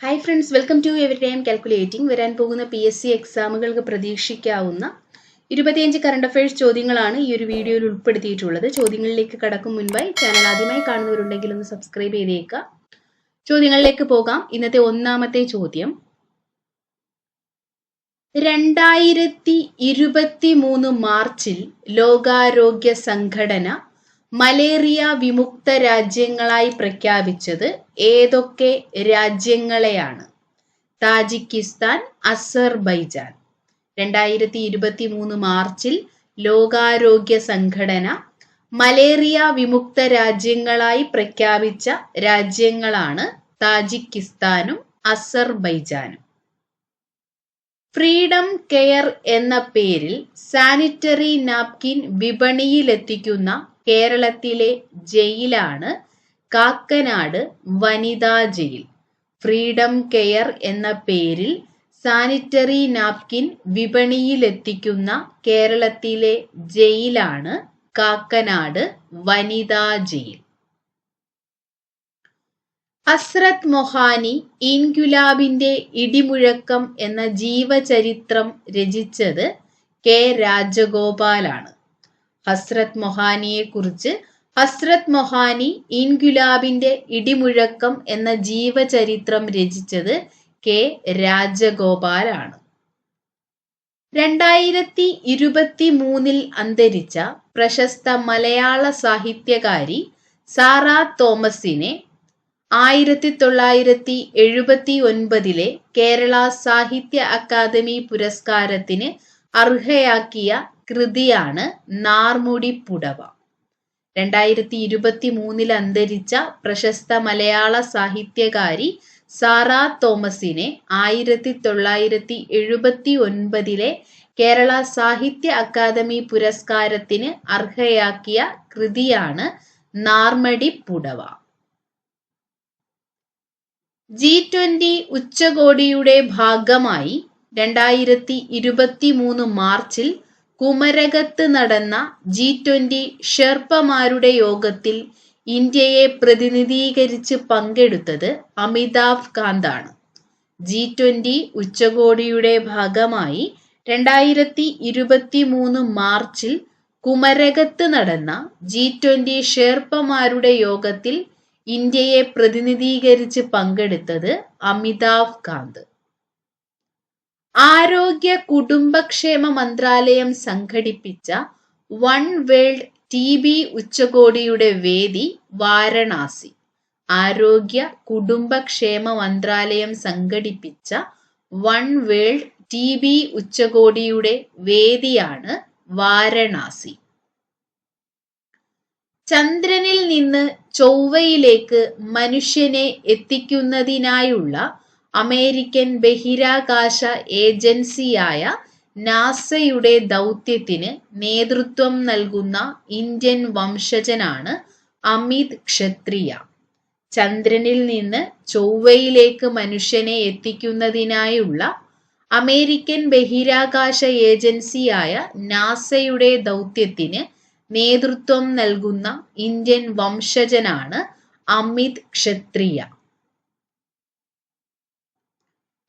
Hi friends welcome to every time calculating വരാൻ പോകുന്ന P S C എക്സാമുകൾക്ക് പ്രതീക്ഷിക്കാവുന്ന ഇരുപത്തിയഞ്ച് കറണ്ട് അഫയേഴ്സ് ചോദ്യങ്ങളാണ് ഈ ഒരു വീഡിയോയിൽ ഉൾപ്പെടുത്തിയിട്ടുള്ളത്. ചോദ്യങ്ങളിലേക്ക് കടക്കും മുൻപായി ചാനൽ ആദ്യമായി കാണുന്നവരുണ്ടെങ്കിൽ ഒന്ന് സബ്സ്ക്രൈബ് ചെയ്തേക്കുക ചോദ്യങ്ങളിലേക്ക് പോകാം. ഇന്നത്തെ ഒന്നാമത്തെ ചോദ്യം. രണ്ടായിരത്തി ഇരുപത്തി മൂന്ന് മാർച്ചിൽ ലോകാരോഗ്യ സംഘടന മലേറിയ വിമുക്ത രാജ്യങ്ങളായി പ്രഖ്യാപിച്ചത് ഏതൊക്കെ രാജ്യങ്ങളെയാണ്? Tajikistan Azerbaijan. രണ്ടായിരത്തി ഇരുപത്തി മൂന്ന് മാർച്ചിൽ ലോകാരോഗ്യ സംഘടന മലേറിയ വിമുക്ത രാജ്യങ്ങളായി പ്രഖ്യാപിച്ച രാജ്യങ്ങളാണ് താജിക്കിസ്ഥാനും അസർബൈജാനും. ഫ്രീഡം കെയർ എന്ന പേരിൽ സാനിറ്ററി നാപ്കിൻ വിപണിയിലെത്തിക്കുന്ന കേരളത്തിലെ ജയിലാണ് കാക്കനാട് വനിതാ ജയിൽ. ഫ്രീഡം കെയർ എന്ന പേരിൽ സാനിറ്ററി നാപ്കിൻ വിപണിയിലെത്തിക്കുന്ന കേരളത്തിലെ ജയിലാണ് കാക്കനാട് വനിതാ ജയിൽ. ഹസ്രത് മൊഹാനി ഇൻകുലാബിന്റെ ഇടിമുഴക്കം എന്ന ജീവചരിത്രം രചിച്ചത് കെ രാജഗോപാലാണ്. ഹസ്രത് മൊഹാനിയെ കുറിച്ച് ഹസ്രത് മൊഹാനി ഇൻഗുലാബിന്റെ ഇടിമുഴക്കം എന്ന ജീവചരിത്രം രചിച്ചത് കെ രാജഗോപാലാണ്. രണ്ടായിരത്തി ഇരുപത്തി മൂന്നിൽ അന്തരിച്ച പ്രശസ്ത മലയാള സാഹിത്യകാരി സാറ തോമസിനെ ആയിരത്തി തൊള്ളായിരത്തി എഴുപത്തി ഒൻപതിലെ കേരള സാഹിത്യ അക്കാദമി പുരസ്കാരത്തിന് അർഹയാക്കിയ കൃതിയാണ് നാർമുടി പുടവ. രണ്ടായിരത്തി ഇരുപത്തി മൂന്നിൽ അന്തരിച്ച പ്രശസ്ത മലയാള സാഹിത്യകാരി സാറ തോമസിനെ ആയിരത്തി തൊള്ളായിരത്തി എഴുപത്തി ഒൻപതിലെ കേരള സാഹിത്യ അക്കാദമി പുരസ്കാരത്തിന് അർഹയാക്കിയ കൃതിയാണ് നാർമടി പുടവ. ജി ട്വന്റി ഉച്ചകോടിയുടെ ഭാഗമായി രണ്ടായിരത്തി ഇരുപത്തി മൂന്ന് മാർച്ചിൽ കുമരകത്ത് നടന്ന ജി ട്വന്റി ഷെർപ്പമാരുടെ യോഗത്തിൽ ഇന്ത്യയെ പ്രതിനിധീകരിച്ച് പങ്കെടുത്തത് അമിതാഭ് കാന്താണ്. ജി ട്വന്റി ഉച്ചകോടിയുടെ ഭാഗമായി രണ്ടായിരത്തി ഇരുപത്തി മൂന്ന് മാർച്ചിൽ കുമരകത്ത് നടന്ന ജി ട്വന്റി ഷെർപ്പമാരുടെ യോഗത്തിൽ ഇന്ത്യയെ പ്രതിനിധീകരിച്ച് പങ്കെടുത്തത് അമിതാഭ് കാന്ത്. ആരോഗ്യ കുടുംബക്ഷേമ മന്ത്രാലയം സംഘടിപ്പിച്ച വൺ വേൾഡ് ടി ബി ഉച്ചകോടിയുടെ വേദി വാരണാസി. ആരോഗ്യ കുടുംബക്ഷേമ മന്ത്രാലയം സംഘടിപ്പിച്ച വൺ വേൾഡ് ടി ബി ഉച്ചകോടിയുടെ വേദിയാണ് വാരണാസി. ചന്ദ്രനിൽ നിന്ന് ചൊവ്വയിലേക്ക് മനുഷ്യനെ എത്തിക്കുന്നതിനായുള്ള അമേരിക്കൻ ബഹിരാകാശ ഏജൻസിയായ നാസയുടെ ദൗത്യത്തിന് നേതൃത്വം നൽകുന്ന ഇന്ത്യൻ വംശജനാണ് അമിത് ക്ഷത്രിയ. ചന്ദ്രനിൽ നിന്ന് ചൊവ്വയിലേക്ക് മനുഷ്യനെ എത്തിക്കുന്നതിനായുള്ള അമേരിക്കൻ ബഹിരാകാശ ഏജൻസിയായ നാസയുടെ ദൗത്യത്തിന് നേതൃത്വം നൽകുന്ന ഇന്ത്യൻ വംശജനാണ് അമിത് ക്ഷത്രിയ.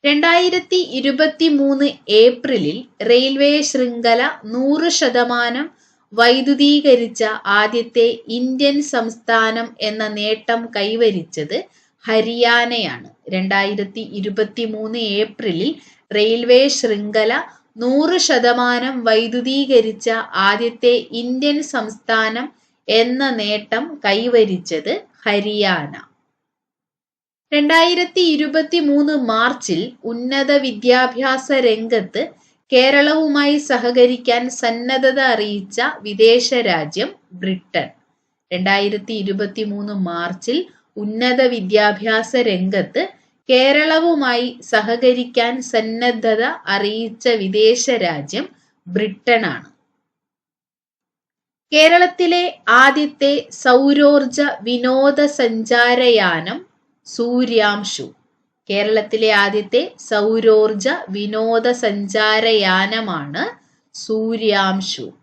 രണ്ടായിരത്തി ഇരുപത്തി മൂന്ന് ഏപ്രിലിൽ റെയിൽവേ ശൃംഖല നൂറ് ശതമാനം വൈദ്യുതീകരിച്ച ആദ്യത്തെ ഇന്ത്യൻ സംസ്ഥാനം എന്ന നേട്ടം കൈവരിച്ചത് ഹരിയാനയാണ്. രണ്ടായിരത്തി ഇരുപത്തി മൂന്ന് ഏപ്രിലിൽ റെയിൽവേ ശൃംഖല നൂറ് ശതമാനം വൈദ്യുതീകരിച്ച ആദ്യത്തെ ഇന്ത്യൻ സംസ്ഥാനം എന്ന നേട്ടം കൈവരിച്ചത് ഹരിയാന. രണ്ടായിരത്തി ഇരുപത്തി മൂന്ന് മാർച്ചിൽ ഉന്നത വിദ്യാഭ്യാസ രംഗത്ത് കേരളവുമായി സഹകരിക്കാൻ സന്നദ്ധത അറിയിച്ച വിദേശ രാജ്യം ബ്രിട്ടൻ. രണ്ടായിരത്തി ഇരുപത്തി മൂന്ന് മാർച്ചിൽ ഉന്നത വിദ്യാഭ്യാസ രംഗത്ത് കേരളവുമായി സഹകരിക്കാൻ സന്നദ്ധത അറിയിച്ച വിദേശ രാജ്യം ബ്രിട്ടനാണ്. കേരളത്തിലെ ആദ്യത്തെ സൗരോർജ വിനോദസഞ്ചാരയാനം സൂര്യാംശു. കേരളത്തിലെ ആദ്യത്തെ സൗരോർജ വിനോദസഞ്ചാരയാനമാണ് സൂര്യാംശു.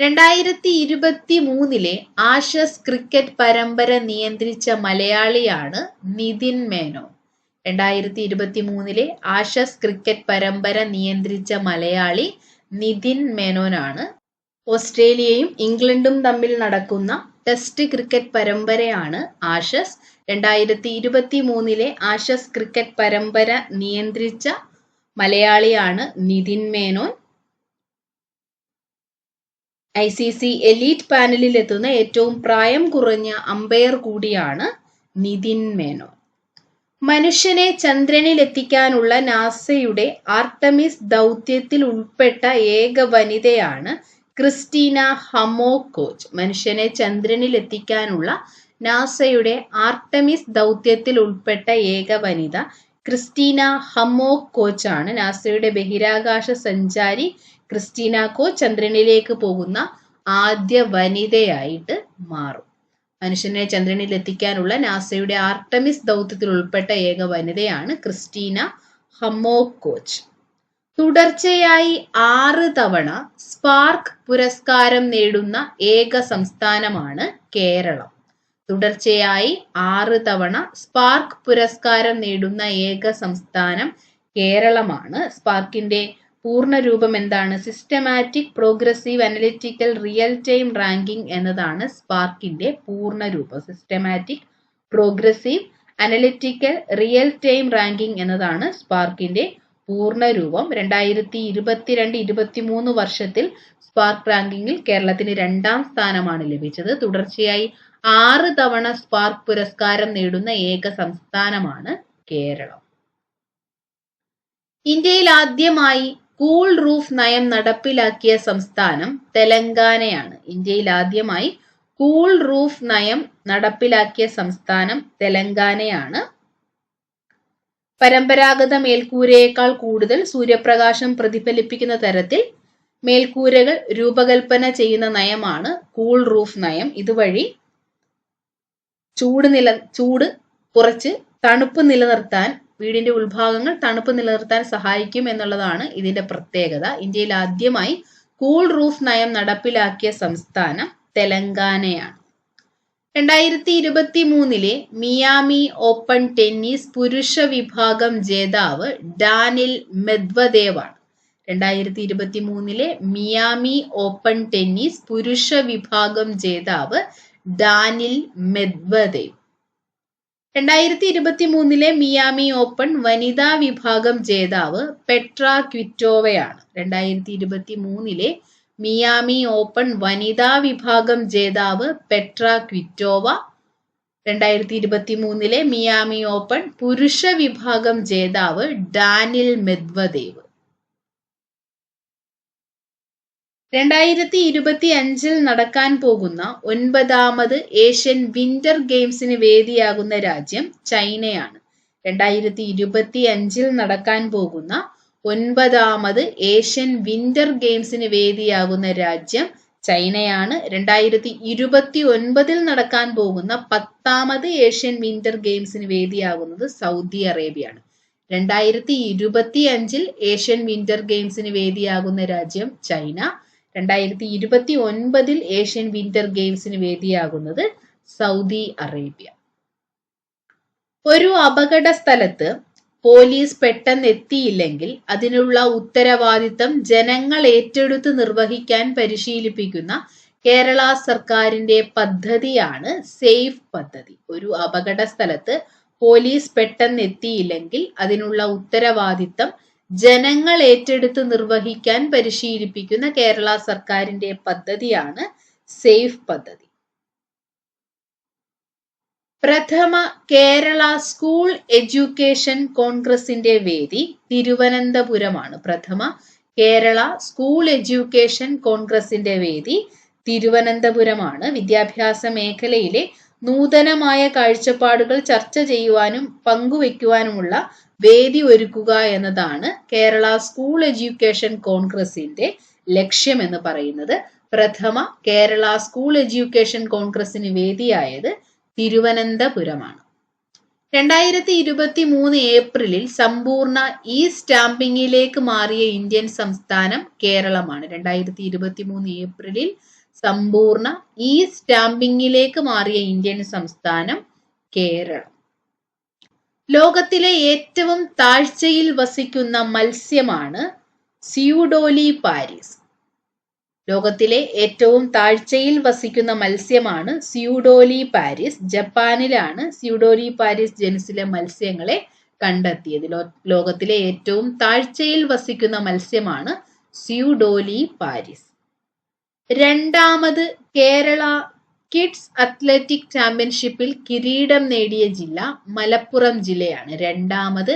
രണ്ടായിരത്തി ഇരുപത്തി മൂന്നിലെ ആഷസ് ക്രിക്കറ്റ് പരമ്പര നിയന്ത്രിച്ച മലയാളിയാണ് നിതിൻ മേനോ. രണ്ടായിരത്തി ഇരുപത്തി മൂന്നിലെ ആഷസ് ക്രിക്കറ്റ് പരമ്പര നിയന്ത്രിച്ച മലയാളി നിതിൻ മേനോനാണ്. ഓസ്ട്രേലിയയും ഇംഗ്ലണ്ടും തമ്മിൽ നടക്കുന്ന ടെസ്റ്റ് ക്രിക്കറ്റ് പരമ്പരയാണ് ആഷസ്. രണ്ടായിരത്തി ഇരുപത്തി മൂന്നിലെ ആഷസ് ക്രിക്കറ്റ് പരമ്പര നിയന്ത്രിച്ച മലയാളിയാണ് Nitin Menon. I C C elite പാനലിൽ എത്തുന്ന ഏറ്റവും പ്രായം കുറഞ്ഞ അമ്പയർ കൂടിയാണ് നിതിൻ മേനോൻ. മനുഷ്യനെ ചന്ദ്രനിൽ എത്തിക്കാനുള്ള നാസയുടെ ആർട്ടമിസ് ദൗത്യത്തിൽ ഉൾപ്പെട്ട ഏക വനിതയാണ് ക്രിസ്റ്റീന ഹമോ കോച്ച് മനുഷ്യനെ ചന്ദ്രനിൽ എത്തിക്കാനുള്ള നാസയുടെ ആർട്ടമിസ് ദൗത്യത്തിൽ ഉൾപ്പെട്ട ഏക വനിത ക്രിസ്റ്റീന ഹമ്മോ കോച്ചാണ്. നാസയുടെ ബഹിരാകാശ സഞ്ചാരി ക്രിസ്റ്റീന കോച്ച് ചന്ദ്രനിലേക്ക് പോകുന്ന ആദ്യ വനിതയായിട്ട് മാറും. മനുഷ്യനെ ചന്ദ്രനിൽ എത്തിക്കാനുള്ള നാസയുടെ ആർട്ടമിസ് ദൗത്യത്തിൽ ഉൾപ്പെട്ട ഏക വനിതയാണ് ക്രിസ്റ്റീന ഹമ്മോ കോച്ച്. തുടർച്ചയായി ആറ് തവണ സ്പാർക്ക് പുരസ്കാരം നേടുന്ന ഏക സംസ്ഥാനമാണ് കേരളം. തുടർച്ചയായി ആറ് തവണ സ്പാർക്ക് പുരസ്കാരം നേടുന്ന ഏക സംസ്ഥാനം കേരളമാണ്. സ്പാർക്കിന്റെ പൂർണരൂപം എന്താണ്? Systematic progressive analytical real time ranking എന്നതാണ് സ്പാർക്കിന്റെ പൂർണരൂപം. Systematic progressive analytical real time ranking എന്നതാണ് സ്പാർക്കിന്റെ പൂർണരൂപം. രണ്ടായിരത്തി ഇരുപത്തിരണ്ട് ഇരുപത്തി മൂന്ന് വർഷത്തിൽ സ്പാർക്ക് റാങ്കിങ്ങിൽ കേരളത്തിന് രണ്ടാം സ്ഥാനമാണ് ലഭിച്ചത്. തുടർച്ചയായി ആറ് തവണ സ്പാർക്ക് പുരസ്കാരം നേടുന്ന ഏക സംസ്ഥാനമാണ് കേരളം. ഇന്ത്യയിൽ ആദ്യമായി കൂൾ റൂഫ് നയം നടപ്പിലാക്കിയ സംസ്ഥാനം തെലങ്കാനയാണ്. ഇന്ത്യയിൽ ആദ്യമായി കൂൾ റൂഫ് നയം നടപ്പിലാക്കിയ സംസ്ഥാനം തെലങ്കാനയാണ്. പരമ്പരാഗത മേൽക്കൂരയേക്കാൾ കൂടുതൽ സൂര്യപ്രകാശം പ്രതിഫലിപ്പിക്കുന്ന തരത്തിൽ മേൽക്കൂരകൾ രൂപകൽപ്പന ചെയ്യുന്ന നയമാണ് കൂൾ റൂഫ് നയം. ഇതുവഴി ചൂട് നില ചൂട് കുറച്ച് തണുപ്പ് നിലനിർത്താൻ വീടിന്റെ ഉൾഭാഗങ്ങൾ തണുപ്പ് നിലനിർത്താൻ സഹായിക്കും എന്നുള്ളതാണ് ഇതിന്റെ പ്രത്യേകത. ഇന്ത്യയിൽ ആദ്യമായി കൂൾ റൂഫ് നയം നടപ്പിലാക്കിയ സംസ്ഥാനം തെലങ്കാനയാണ്. രണ്ടായിരത്തി ഇരുപത്തി മൂന്നിലെ മിയാമി ഓപ്പൺ ടെന്നീസ് പുരുഷ വിഭാഗം ജേതാവ് ഡാനിൽ മെദ്വദേവാണ്. രണ്ടായിരത്തി ഇരുപത്തി മൂന്നിലെ മിയാമി ഓപ്പൺ ടെന്നീസ് പുരുഷ വിഭാഗം ജേതാവ് ഡാനിൽ മെദ്വദേവ്. രണ്ടായിരത്തി ഇരുപത്തി മൂന്നിലെ മിയാമി ഓപ്പൺ വനിതാ വിഭാഗം ജേതാവ് പെട്ര ക്വിറ്റോവയാണ്. രണ്ടായിരത്തി ഇരുപത്തി മൂന്നിലെ മിയാമി ഓപ്പൺ വനിതാ വിഭാഗം ജേതാവ് പെട്ര ക്വിറ്റോവ. രണ്ടായിരത്തി ഇരുപത്തി മൂന്നിലെ മിയാമി ഓപ്പൺ പുരുഷ വിഭാഗം ജേതാവ് ഡാനിൽ മെദ്വദേവ്. രണ്ടായിരത്തി ഇരുപത്തി അഞ്ചിൽ നടക്കാൻ പോകുന്ന ഒൻപതാമത് ഏഷ്യൻ വിന്റർ ഗെയിംസിന് വേദിയാകുന്ന രാജ്യം ചൈനയാണ്. രണ്ടായിരത്തി ഇരുപത്തി അഞ്ചിൽ നടക്കാൻ പോകുന്ന ഒൻപതാമത് ഏഷ്യൻ വിന്റർ ഗെയിംസിന് വേദിയാകുന്ന രാജ്യം ചൈനയാണ്. രണ്ടായിരത്തി ഇരുപത്തി ഒൻപതിൽ നടക്കാൻ പോകുന്ന പത്താമത് ഏഷ്യൻ വിന്റർ ഗെയിംസിന് വേദിയാകുന്നത് സൗദി അറേബ്യയാണ്. രണ്ടായിരത്തി ഇരുപത്തി അഞ്ചിൽ ഏഷ്യൻ വിന്റർ ഗെയിംസിന് വേദിയാകുന്ന രാജ്യം ചൈന. രണ്ടായിരത്തി ഇരുപത്തി ഒൻപതിൽ ഏഷ്യൻ വിന്റർ ഗെയിംസിന് വേദിയാകുന്നത് സൗദി അറേബ്യ. ഒരു അപകട സ്ഥലത്ത് പോലീസ് പെട്ടെന്ന് എത്തിയില്ലെങ്കിൽ അതിനുള്ള ഉത്തരവാദിത്തം ജനങ്ങൾ ഏറ്റെടുത്ത് നിർവഹിക്കാൻ പരിശീലിപ്പിക്കുന്ന കേരള സർക്കാരിന്റെ പദ്ധതിയാണ് സേഫ് പദ്ധതി. ഒരു അപകട സ്ഥലത്ത് പോലീസ് പെട്ടെന്ന് എത്തിയില്ലെങ്കിൽ അതിനുള്ള ഉത്തരവാദിത്തം ജനങ്ങൾ ഏറ്റെടുത്ത് നിർവഹിക്കാൻ പരിശീലിപ്പിക്കുന്ന കേരള സർക്കാരിന്റെ പദ്ധതിയാണ് സേഫ് പദ്ധതി. പ്രഥമ കേരള സ്കൂൾ എഡ്യൂക്കേഷൻ കോൺഗ്രസിന്റെ വേദി തിരുവനന്തപുരമാണ്. പ്രഥമ കേരള സ്കൂൾ എഡ്യൂക്കേഷൻ കോൺഗ്രസിന്റെ വേദി തിരുവനന്തപുരമാണ്. വിദ്യാഭ്യാസ മേഖലയിലെ നൂതനമായ കാഴ്ചപ്പാടുകൾ ചർച്ച ചെയ്യുവാനും പങ്കുവെക്കുവാനുമുള്ള വേദി ഒരുക്കുക എന്നതാണ് കേരള സ്കൂൾ എഡ്യൂക്കേഷൻ കോൺഗ്രസിന്റെ ലക്ഷ്യം എന്ന് പറയുന്നത്. പ്രഥമ കേരള സ്കൂൾ എഡ്യൂക്കേഷൻ കോൺഗ്രസിന് വേദിയായത് തിരുവനന്തപുരമാണ്. രണ്ടായിരത്തി ഇരുപത്തി മൂന്ന് ഏപ്രിലിൽ സമ്പൂർണ ഇ സ്റ്റാമ്പിങ്ങിലേക്ക് മാറിയ ഇന്ത്യൻ സംസ്ഥാനം കേരളമാണ്. രണ്ടായിരത്തി ഇരുപത്തി മൂന്ന് ഏപ്രിലിൽ സമ്പൂർണ ഇ സ്റ്റാമ്പിങ്ങിലേക്ക് മാറിയ ഇന്ത്യൻ സംസ്ഥാനം കേരളം. ലോകത്തിലെ ഏറ്റവും താഴ്ചയിൽ വസിക്കുന്ന മത്സ്യമാണ് സിയുഡോലി പാരീസ്. ലോകത്തിലെ ഏറ്റവും താഴ്ചയിൽ വസിക്കുന്ന മത്സ്യമാണ് സ്യൂഡോലി പാരീസ്. ജപ്പാനിലാണ് സ്യൂഡോലി പാരീസ് ജനുസിലെ മത്സ്യങ്ങളെ കണ്ടെത്തിയത്. ലോകത്തിലെ ഏറ്റവും താഴ്ചയിൽ വസിക്കുന്ന മത്സ്യമാണ് സ്യൂഡോലി പാരിസ്. രണ്ടാമത് കേരള കിഡ്സ് അത്ലറ്റിക് ചാമ്പ്യൻഷിപ്പിൽ കിരീടം നേടിയ ജില്ല മലപ്പുറം ജില്ലയാണ്. രണ്ടാമത്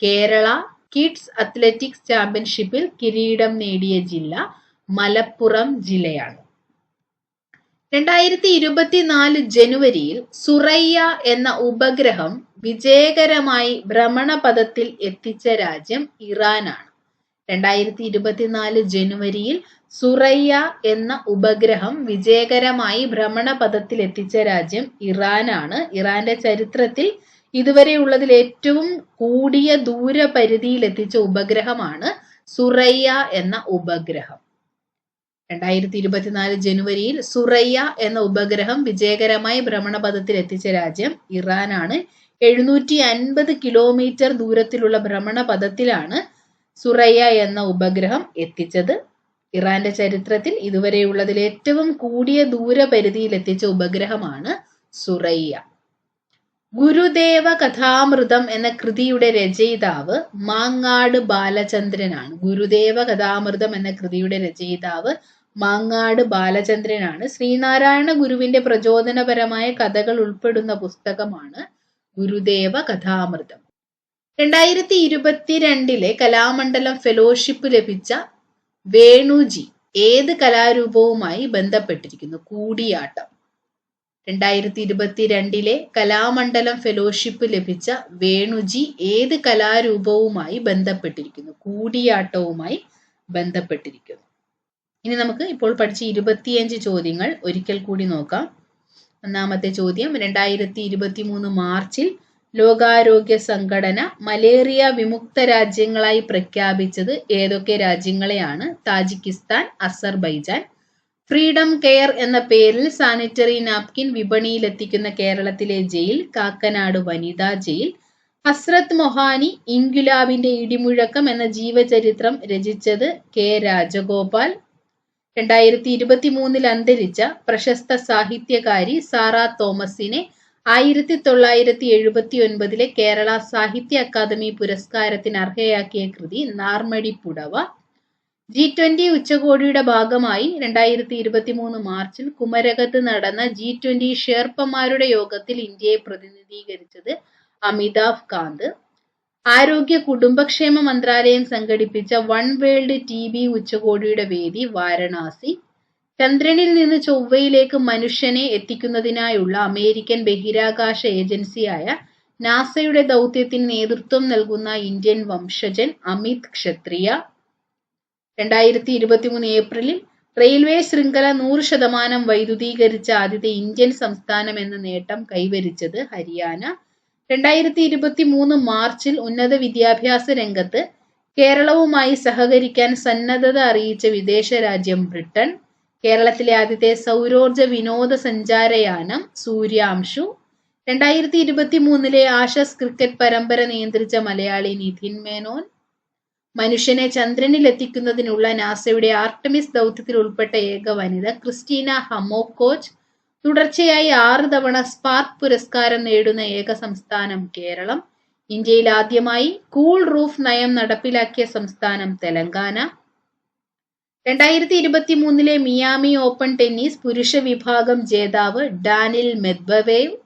കേരള കിഡ്സ് അത്ലറ്റിക്സ് ചാമ്പ്യൻഷിപ്പിൽ കിരീടം നേടിയ ജില്ല മലപ്പുറം ജില്ലയാണ്. രണ്ടായിരത്തി ഇരുപത്തിനാല് ജനുവരിയിൽ സുറയ്യ എന്ന ഉപഗ്രഹം വിജയകരമായി ഭ്രമണപഥത്തിൽ എത്തിച്ച രാജ്യം ഇറാനാണ്. രണ്ടായിരത്തി ഇരുപത്തിനാല് ജനുവരിയിൽ സുറയ്യ എന്ന ഉപഗ്രഹം വിജയകരമായി ഭ്രമണപഥത്തിൽ എത്തിച്ച രാജ്യം ഇറാനാണ്. ഇറാന്റെ ചരിത്രത്തിൽ ഇതുവരെ ഉള്ളതിൽ ഏറ്റവും കൂടിയ ദൂരപരിധിയിൽ എത്തിച്ച ഉപഗ്രഹമാണ് സുറയ്യ എന്ന ഉപഗ്രഹം. രണ്ടായിരത്തി ഇരുപത്തിനാല് ജനുവരിയിൽ സുറയ്യ എന്ന ഉപഗ്രഹം വിജയകരമായി ഭ്രമണപഥത്തിൽ എത്തിച്ച രാജ്യം ഇറാനാണ്. എഴുന്നൂറ്റി അൻപത് കിലോമീറ്റർ ദൂരത്തിലുള്ള ഭ്രമണപഥത്തിലാണ് സുറയ്യ എന്ന ഉപഗ്രഹം എത്തിച്ചത്. ഇറാന്റെ ചരിത്രത്തിൽ ഇതുവരെയുള്ളതിൽ ഏറ്റവും കൂടിയ ദൂരപരിധിയിൽ എത്തിച്ച ഉപഗ്രഹമാണ് സുറയ്യ. ഗുരുദേവ കഥാമൃതം എന്ന കൃതിയുടെ രചയിതാവ് മാങ്ങാട് ബാലചന്ദ്രനാണ്. ഗുരുദേവ കഥാമൃതം എന്ന കൃതിയുടെ രചയിതാവ് മാങ്ങാട് ബാലചന്ദ്രനാണ്. ശ്രീനാരായണ ഗുരുവിന്റെ പ്രചോദനപരമായ കഥകൾ ഉൾപ്പെടുന്ന പുസ്തകമാണ് ഗുരുദേവ കഥാമൃതം. രണ്ടായിരത്തി ഇരുപത്തിരണ്ടിലെ കലാമണ്ഡലം ഫെലോഷിപ്പ് ലഭിച്ച വേണുജി ഏത് കലാരൂപവുമായി ബന്ധപ്പെട്ടിരിക്കുന്നു? കൂടിയാട്ടം. രണ്ടായിരത്തി ഇരുപത്തിരണ്ടിലെ കലാമണ്ഡലം ഫെലോഷിപ്പ് ലഭിച്ച വേണുജി ഏത് കലാരൂപവുമായി ബന്ധപ്പെട്ടിരിക്കുന്നു? കൂടിയാട്ടവുമായി ബന്ധപ്പെട്ടിരിക്കുന്നു. ഇനി നമുക്ക് ഇപ്പോൾ പഠിച്ച ഇരുപത്തിയഞ്ച് ചോദ്യങ്ങൾ ഒരിക്കൽ കൂടി നോക്കാം. ഒന്നാമത്തെ ചോദ്യം രണ്ടായിരത്തി ഇരുപത്തി മൂന്ന് മാർച്ചിൽ ലോകാരോഗ്യ സംഘടന മലേറിയ വിമുക്ത രാജ്യങ്ങളായി പ്രഖ്യാപിച്ചത് ഏതൊക്കെ രാജ്യങ്ങളെയാണ്? Tajikistan Azerbaijan. ഫ്രീഡം കെയർ എന്ന പേരിൽ സാനിറ്ററി നാപ്കിൻ വിപണിയിലെത്തിക്കുന്ന കേരളത്തിലെ ജയിൽ കാക്കനാട് വനിതാ ജയിൽ. ഹസ്രത് മൊഹാനി ഇൻഗുലാബിന്റെ ഇടിമുഴക്കം എന്ന ജീവചരിത്രം രചിച്ചത് കെ രാജഗോപാൽ. രണ്ടായിരത്തി ഇരുപത്തി മൂന്നിൽ അന്തരിച്ച പ്രശസ്ത സാഹിത്യകാരി സാറ തോമസിനെ ആയിരത്തി തൊള്ളായിരത്തി എഴുപത്തി ഒൻപതിലെ കേരള സാഹിത്യ അക്കാദമി പുരസ്കാരത്തിന് അർഹയാക്കിയ കൃതി നാർമടി പുടവ. ജി ട്വന്റി ഉച്ചകോടിയുടെ ഭാഗമായി രണ്ടായിരത്തി ഇരുപത്തി മൂന്ന് മാർച്ചിൽ കുമരകത്ത് നടന്ന ജി ട്വന്റി ഷേർപ്പന്മാരുടെ യോഗത്തിൽ ഇന്ത്യയെ പ്രതിനിധീകരിച്ചത് അമിതാഭ് കാന്ത്. ആരോഗ്യ കുടുംബക്ഷേമ മന്ത്രാലയം സംഘടിപ്പിച്ച വൺ വേൾഡ് ടി ബി ഉച്ചകോടിയുടെ വേദി വാരണാസി. ചന്ദ്രനിൽ നിന്ന് ചൊവ്വയിലേക്ക് മനുഷ്യനെ എത്തിക്കുന്നതിനായുള്ള അമേരിക്കൻ ബഹിരാകാശ ഏജൻസിയായ നാസയുടെ ദൗത്യത്തിന് നേതൃത്വം നൽകുന്ന ഇന്ത്യൻ വംശജൻ അമിത് ക്ഷത്രിയ. രണ്ടായിരത്തി ഇരുപത്തിമൂന്ന് ഏപ്രിലിൽ റെയിൽവേ ശൃംഖല നൂറ് ശതമാനം വൈദ്യുതീകരിച്ച ആദ്യത്തെ ഇന്ത്യൻ സംസ്ഥാനം എന്ന നേട്ടം കൈവരിച്ചത് ഹരിയാന. രണ്ടായിരത്തി ഇരുപത്തി മൂന്ന് മാർച്ചിൽ ഉന്നത വിദ്യാഭ്യാസ രംഗത്ത് കേരളവുമായി സഹകരിക്കാൻ സന്നദ്ധത അറിയിച്ച വിദേശ രാജ്യം ബ്രിട്ടൻ. കേരളത്തിലെ ആദ്യത്തെ സൗരോർജ വിനോദസഞ്ചാരയാനം സൂര്യാംശു. രണ്ടായിരത്തി ഇരുപത്തി മൂന്നിലെ ആഷസ് ക്രിക്കറ്റ് പരമ്പര നിയന്ത്രിച്ച മലയാളി നിധിൻ മേനോൻ. മനുഷ്യനെ ചന്ദ്രനിൽ എത്തിക്കുന്നതിനുള്ള നാസയുടെ ആർട്ടമിസ് ദൗത്യത്തിൽ ഉൾപ്പെട്ട ഏക വനിത ക്രിസ്റ്റീന ഹമോക്കോച്ച് തുടർച്ചയായി ആറ് തവണ സ്പാർക്ക് പുരസ്കാരം നേടുന്ന ഏക സംസ്ഥാനം കേരളം. ഇന്ത്യയിൽ ആദ്യമായി കൂൾ റൂഫ് നയം നടപ്പിലാക്കിയ സംസ്ഥാനം തെലങ്കാന. രണ്ടായിരത്തി ഇരുപത്തി മൂന്നിലെ മിയാമി ഓപ്പൺ ടെന്നീസ് പുരുഷ വിഭാഗം ജേതാവ് ഡാനിൽ മെദ്ബവേവ്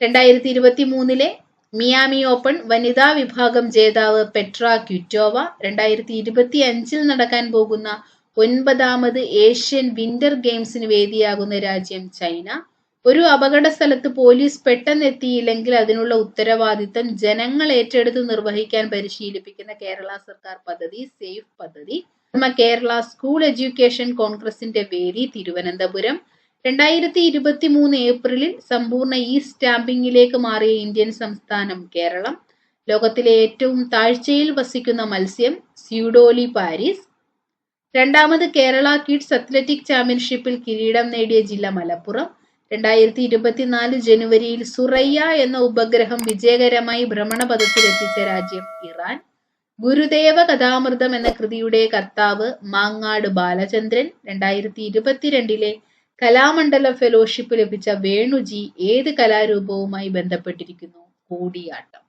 രണ്ടായിരത്തി ഇരുപത്തി മൂന്നിലെ മിയാമി ഓപ്പൺ വനിതാ വിഭാഗം ജേതാവ് പെട്ര ക്യുറ്റോവ രണ്ടായിരത്തി ഇരുപത്തി അഞ്ചിൽ നടക്കാൻ പോകുന്ന ഒൻപതാമത് ഏഷ്യൻ വിന്റർ ഗെയിംസിന് വേദിയാകുന്ന രാജ്യം ചൈന. ഒരു അപകട സ്ഥലത്ത് പോലീസ് പെട്ടെന്ന് എത്തിയില്ലെങ്കിൽ അതിനുള്ള ഉത്തരവാദിത്തം ജനങ്ങൾ ഏറ്റെടുത്ത് നിർവഹിക്കാൻ പരിശീലിപ്പിക്കുന്ന കേരള സർക്കാർ പദ്ധതി സേഫ് പദ്ധതി. കേരള സ്കൂൾ എഡ്യൂക്കേഷൻ കോൺഗ്രസിന്റെ വേദി തിരുവനന്തപുരം. രണ്ടായിരത്തി ഇരുപത്തി മൂന്ന് ഏപ്രിലിൽ സമ്പൂർണ ഇ സ്റ്റാമ്പിംഗിലേക്ക് മാറിയ ഇന്ത്യൻ സംസ്ഥാനം കേരളം. ലോകത്തിലെ ഏറ്റവും താഴ്ചയിൽ വസിക്കുന്ന മത്സ്യം സ്യൂഡോലി പാരീസ്. രണ്ടാമത് കേരള കിഡ്സ് അത്ലറ്റിക് ചാമ്പ്യൻഷിപ്പിൽ കിരീടം നേടിയ ജില്ല മലപ്പുറം. രണ്ടായിരത്തി ഇരുപത്തിനാല് ജനുവരിയിൽ സുറയ്യ എന്ന ഉപഗ്രഹം വിജയകരമായി ഭ്രമണപഥത്തിലെത്തിച്ച രാജ്യം ഇറാൻ. ഗുരുദേവ കഥാമൃതം എന്ന കൃതിയുടെ കർത്താവ് മാങ്ങാട് ബാലചന്ദ്രൻ രണ്ടായിരത്തി ഇരുപത്തിരണ്ടിലെ കലാമണ്ഡലം ഫെലോഷിപ്പ് ലഭിച്ച വേണുജി ഏത് കലാരൂപവുമായി ബന്ധപ്പെട്ടിരിക്കുന്നു? കൂടിയാട്ടം.